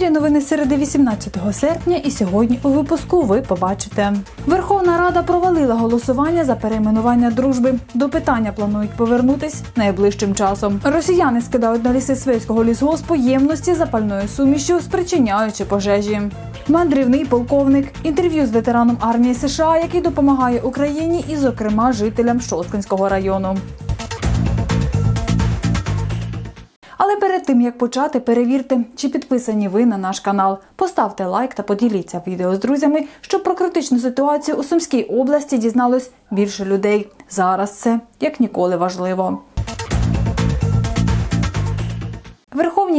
ефірі новини середи 18 серпня, і сьогодні у випуску ви побачите. Верховна Рада провалила голосування за перейменування дружби. До питання планують повернутись найближчим часом. Росіяни скидають на ліси Свейського лісгоспу ємності запальною сумішю, спричиняючи пожежі. Мандрівний полковник інтерв'ю з ветераном армії США, який допомагає Україні, і, зокрема, жителям Шосткинського району. Тим як почати, перевірте, чи підписані ви на наш канал. Поставте лайк та поділіться відео з друзями, щоб про критичну ситуацію у Сумській області дізналось більше людей. Зараз це як ніколи важливо.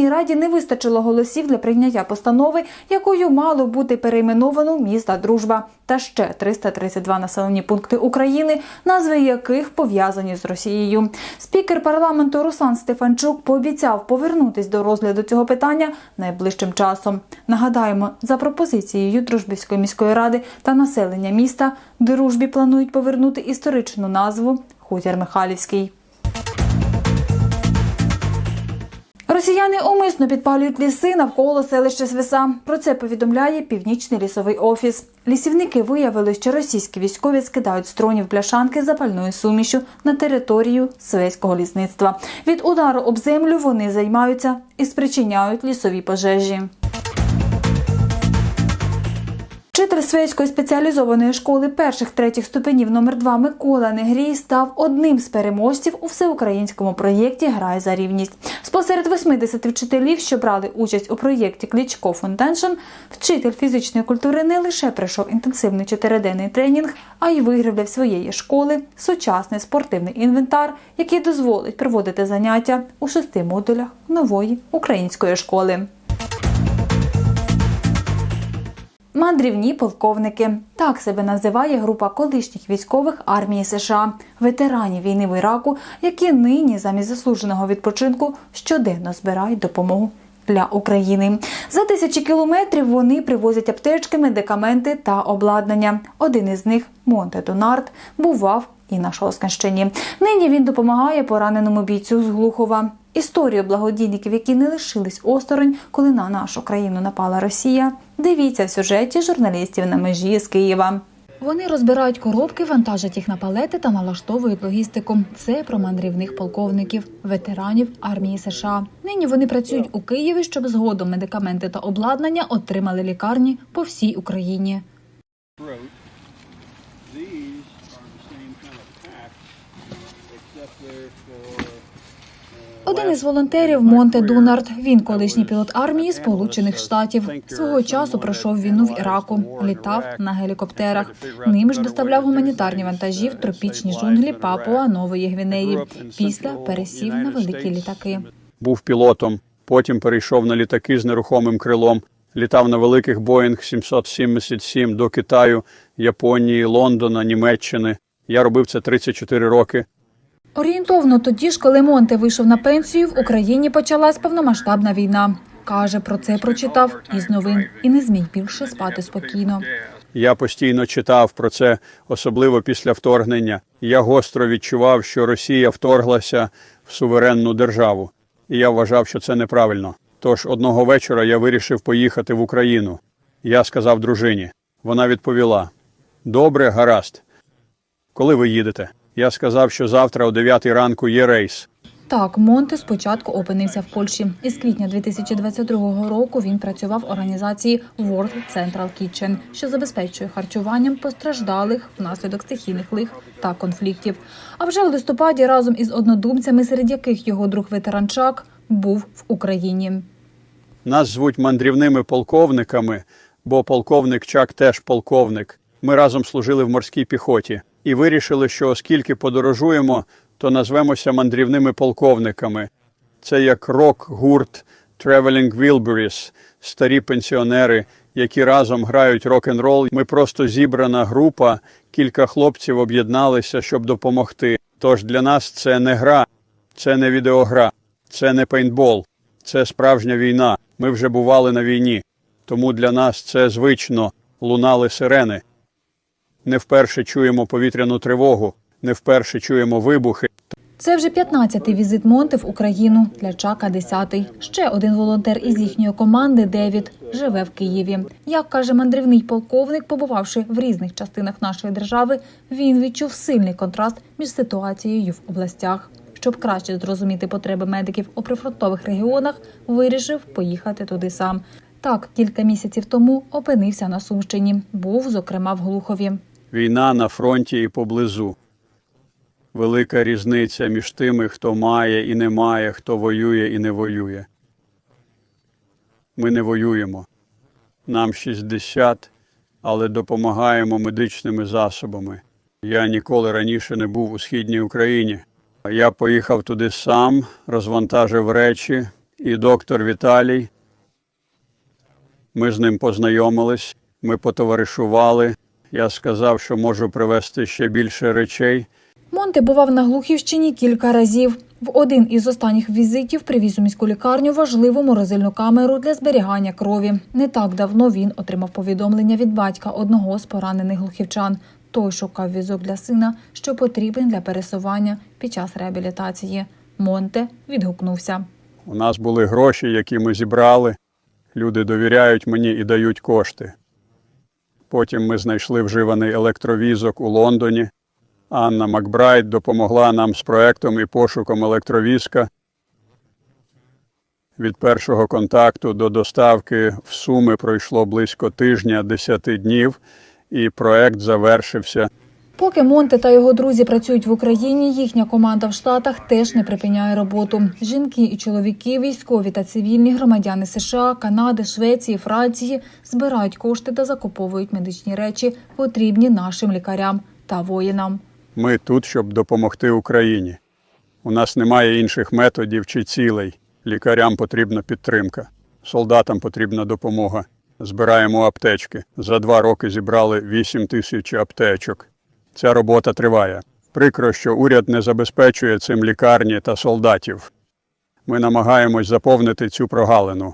Верховній Раді не вистачило голосів для прийняття постанови, якою мало бути перейменовано міста Дружба та ще 332 населені пункти України, назви яких пов'язані з Росією. Спікер парламенту Руслан Стефанчук пообіцяв повернутись до розгляду цього питання найближчим часом. Нагадаємо, за пропозицією Дружбівської міської ради та населення міста дружбі планують повернути історичну назву Хутір Михайлівський. Росіяни умисно підпалюють ліси навколо селища Свиса. Про це повідомляє північний лісовий офіс. Лісівники виявили, що російські військові скидають з дронів бляшанки запальною сумішю на територію свейського лісництва. Від удару об землю вони займаються і спричиняють лісові пожежі. Вчитель Свейської спеціалізованої школи перших третіх ступенів номер 2 Микола Негрій став одним з переможців у всеукраїнському проєкті Грай за рівність. Спосеред 80 вчителів, що брали участь у проєкті Клічко Фонтеншн, вчитель фізичної культури не лише пройшов інтенсивний чотириденний тренінг, а й виграв своєї школи сучасний спортивний інвентар, який дозволить проводити заняття у шести модулях нової української школи. Мандрівні полковники так себе називає група колишніх військових армії США, ветеранів війни в Іраку, які нині замість заслуженого відпочинку щоденно збирають допомогу для України. За тисячі кілометрів вони привозять аптечки, медикаменти та обладнання. Один із них Монте Донард бував і на Шосканщині. Нині він допомагає пораненому бійцю з Глухова. Історію благодійників, які не лишились осторонь, коли на нашу країну напала Росія. Дивіться в сюжеті журналістів на межі з Києва. Вони розбирають коробки, вантажать їх на палети та налаштовують логістику. Це про мандрівних полковників, ветеранів армії США. Нині вони працюють у Києві, щоб згодом медикаменти та обладнання отримали лікарні по всій Україні. These are the same kind of pack, except they're for. Один із волонтерів Монте Дунард. Він колишній пілот армії Сполучених Штатів. Свого часу пройшов війну в Іраку, літав на гелікоптерах. Ним ж доставляв гуманітарні вантажі в тропічні джунглі Папуа Нової Гвінеї. Після пересів на великі літаки. Був пілотом, потім перейшов на літаки з нерухомим крилом, літав на великих Боїнг 777 до Китаю, Японії, Лондона, Німеччини. Я робив це 34 роки. Орієнтовно тоді ж, коли Монте вийшов на пенсію, в Україні почалась повномасштабна війна. Каже, про це прочитав із новин і не зміг більше спати спокійно. Я постійно читав про це, особливо після вторгнення. Я гостро відчував, що Росія вторглася в суверенну державу, і я вважав, що це неправильно. Тож одного вечора я вирішив поїхати в Україну. Я сказав дружині. Вона відповіла: Добре, гаразд. Коли ви їдете? Я сказав, що завтра о 9 ранку є рейс. Так, Монте спочатку опинився в Польщі. Із квітня 2022 року він працював в організації World Central Kitchen, що забезпечує харчуванням постраждалих внаслідок стихійних лих та конфліктів. А вже у листопаді разом із однодумцями, серед яких його друг ветеранчак був в Україні. Нас звуть мандрівними полковниками, бо полковник Чак теж полковник. Ми разом служили в морській піхоті і вирішили, що оскільки подорожуємо, то назвемося мандрівними полковниками. Це як рок-гурт Traveling Wilburys, старі пенсіонери, які разом грають рок-н-рол. Ми просто зібрана група, кілька хлопців об'єдналися, щоб допомогти. Тож для нас це не гра, це не відеогра, це не пейнтбол, це справжня війна. Ми вже бували на війні. Тому для нас це звично лунали сирени. Не вперше чуємо повітряну тривогу, не вперше чуємо вибухи. Це вже 15-й візит Монти в Україну для Чака 10-й. Ще один волонтер із їхньої команди Девід живе в Києві. Як каже мандрівний полковник, побувавши в різних частинах нашої держави, він відчув сильний контраст між ситуацією в областях. Щоб краще зрозуміти потреби медиків у прифронтових регіонах, вирішив поїхати туди сам. Так, кілька місяців тому опинився на Сумщині. Був, зокрема, в Глухові. Війна на фронті і поблизу. Велика різниця між тими, хто має і не має, хто воює і не воює. Ми не воюємо. Нам 60, але допомагаємо медичними засобами. Я ніколи раніше не був у східній Україні. Я поїхав туди сам, розвантажив речі, і доктор Віталій. Ми з ним познайомились, ми потоваришували. Я сказав, що можу привезти ще більше речей. Монти бував на Глухівщині кілька разів. В один із останніх візитів привіз у міську лікарню важливу морозильну камеру для зберігання крові. Не так давно він отримав повідомлення від батька одного з поранених глухівчан. Той шукав візок для сина, що потрібен для пересування під час реабілітації. Монте відгукнувся. У нас були гроші, які ми зібрали. Люди довіряють мені і дають кошти. Потім ми знайшли вживаний електровізок у Лондоні. Анна Макбрайт допомогла нам з проектом і пошуком електровізка. Від першого контакту до доставки в Суми пройшло близько тижня 10 днів, і проект завершився. Поки Монте та його друзі працюють в Україні, їхня команда в Штатах теж не припиняє роботу. Жінки і чоловіки, військові та цивільні громадяни США, Канади, Швеції, Франції збирають кошти та закуповують медичні речі, потрібні нашим лікарям та воїнам. Ми тут, щоб допомогти Україні. У нас немає інших методів чи цілей. Лікарям потрібна підтримка, солдатам потрібна допомога. Збираємо аптечки. За два роки зібрали 8 тисяч аптечок. Ця робота триває. Прикро, що уряд не забезпечує цим лікарні та солдатів. Ми намагаємось заповнити цю прогалину.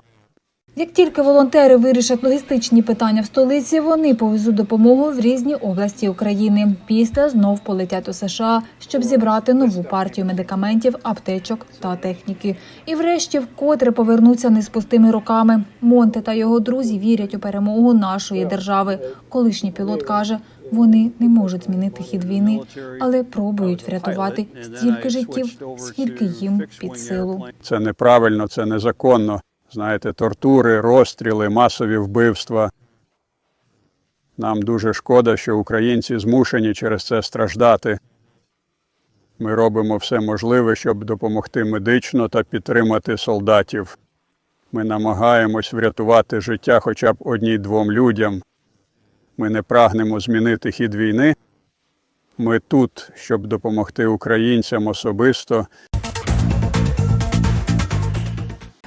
Як тільки волонтери вирішать логістичні питання в столиці, вони повезуть допомогу в різні області України. Після знов полетять у США, щоб зібрати нову партію медикаментів, аптечок та техніки. І врешті вкотре повернуться не з пустими руками. Монте та його друзі вірять у перемогу нашої держави. Колишній пілот каже, вони не можуть змінити хід війни, але пробують врятувати стільки життів, скільки їм під силу. Це неправильно, це незаконно. Знаєте, тортури, розстріли, масові вбивства. Нам дуже шкода, що українці змушені через це страждати. Ми робимо все можливе, щоб допомогти медично та підтримати солдатів. Ми намагаємось врятувати життя хоча б одній-двом людям. Ми не прагнемо змінити хід війни. Ми тут, щоб допомогти українцям особисто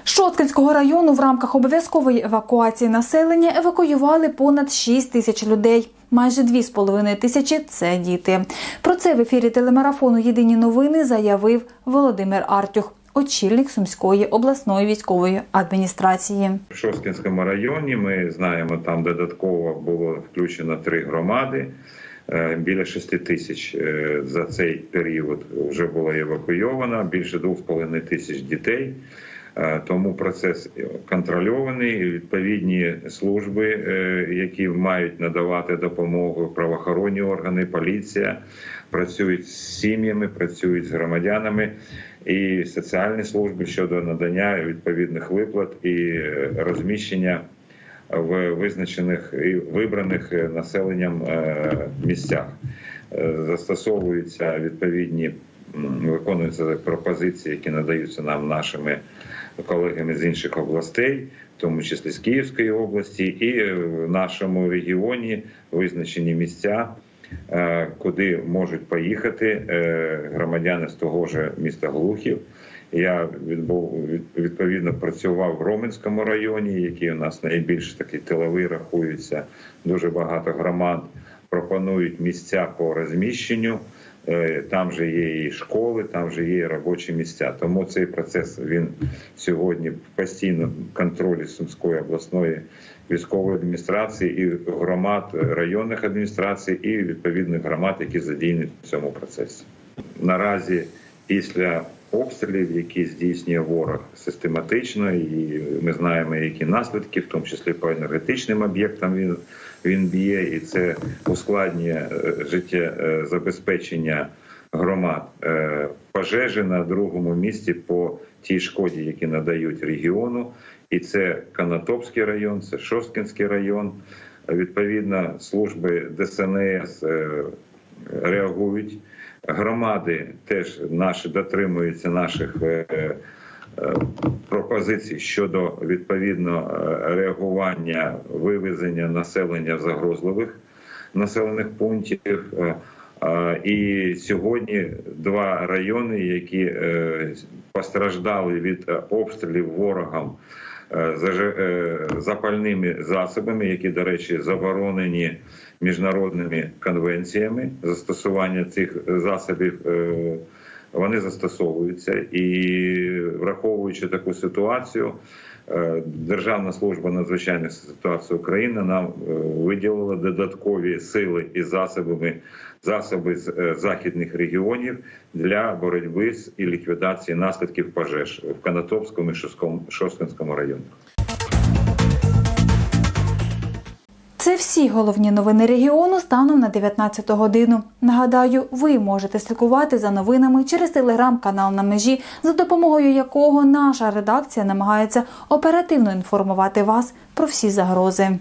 Шосткинського району в рамках обов'язкової евакуації населення евакуювали понад 6 тисяч людей. Майже 2,5 тисячі це діти. Про це в ефірі телемарафону Єдині новини заявив Володимир Артюх, очільник Сумської обласної військової адміністрації. В Шосткінському районі ми знаємо, там додатково було включено три громади. Е, Біля 6 тисяч е, за цей період вже було евакуйовано, більше 2,5 тисяч дітей. Е, Тому процес контрольований. Відповідні служби, е, які мають надавати допомогу, правоохоронні органи, поліція працюють з сім'ями, працюють з громадянами і соціальні служби щодо надання відповідних виплат і е, розміщення в визначених і вибраних населенням місцях. Застосовуються відповідні виконуються пропозиції, які надаються нам нашими колегами з інших областей, в тому числі з Київської області, і в нашому регіоні визначені місця, е, куди можуть поїхати е, громадяни з того ж міста Глухів. Я відповідно працював в Роменському районі, який у нас найбільш такий тиловий рахується. Дуже багато громад пропонують місця по розміщенню. Е, Там же є і школи, там же є і робочі місця. Тому цей процес він сьогодні постійно в контролі Сумської обласної військової адміністрації і громад е, районних адміністрацій, і відповідних громад, які задіяні в цьому процесі. Наразі після обстрілів, які здійснює ворог систематично, і ми знаємо, які наслідки, в тому числі по енергетичним об'єктам він, він б'є, і це ускладнює е, життя е, забезпечення громад. Е, Пожежі на другому місці по тій шкоді, які надають регіону, і це Канатопський район, це Шосткінський район. Відповідно, служби ДСНС реагують. Громади теж наші дотримуються наших пропозицій щодо відповідно е, реагування вивезення населення в загрозливих населених пунктів. Е, е, І сьогодні два райони, які е, постраждали від е, обстрілів ворогом е, е, запальними засобами, які, до речі, заборонені міжнародними конвенціями застосування цих засобів. Вони застосовуються і враховуючи таку ситуацію, е, Державна служба надзвичайних ситуацій України нам е, виділила додаткові сили і засобами засоби з е, західних регіонів для боротьби з і ліквідації наслідків пожеж в Канатопському і Шосткинському районах. Всі головні новини регіону станом на 19 годину. Нагадаю, ви можете слідкувати за новинами через телеграм-канал на межі, за допомогою якого наша редакція намагається оперативно інформувати вас про всі загрози.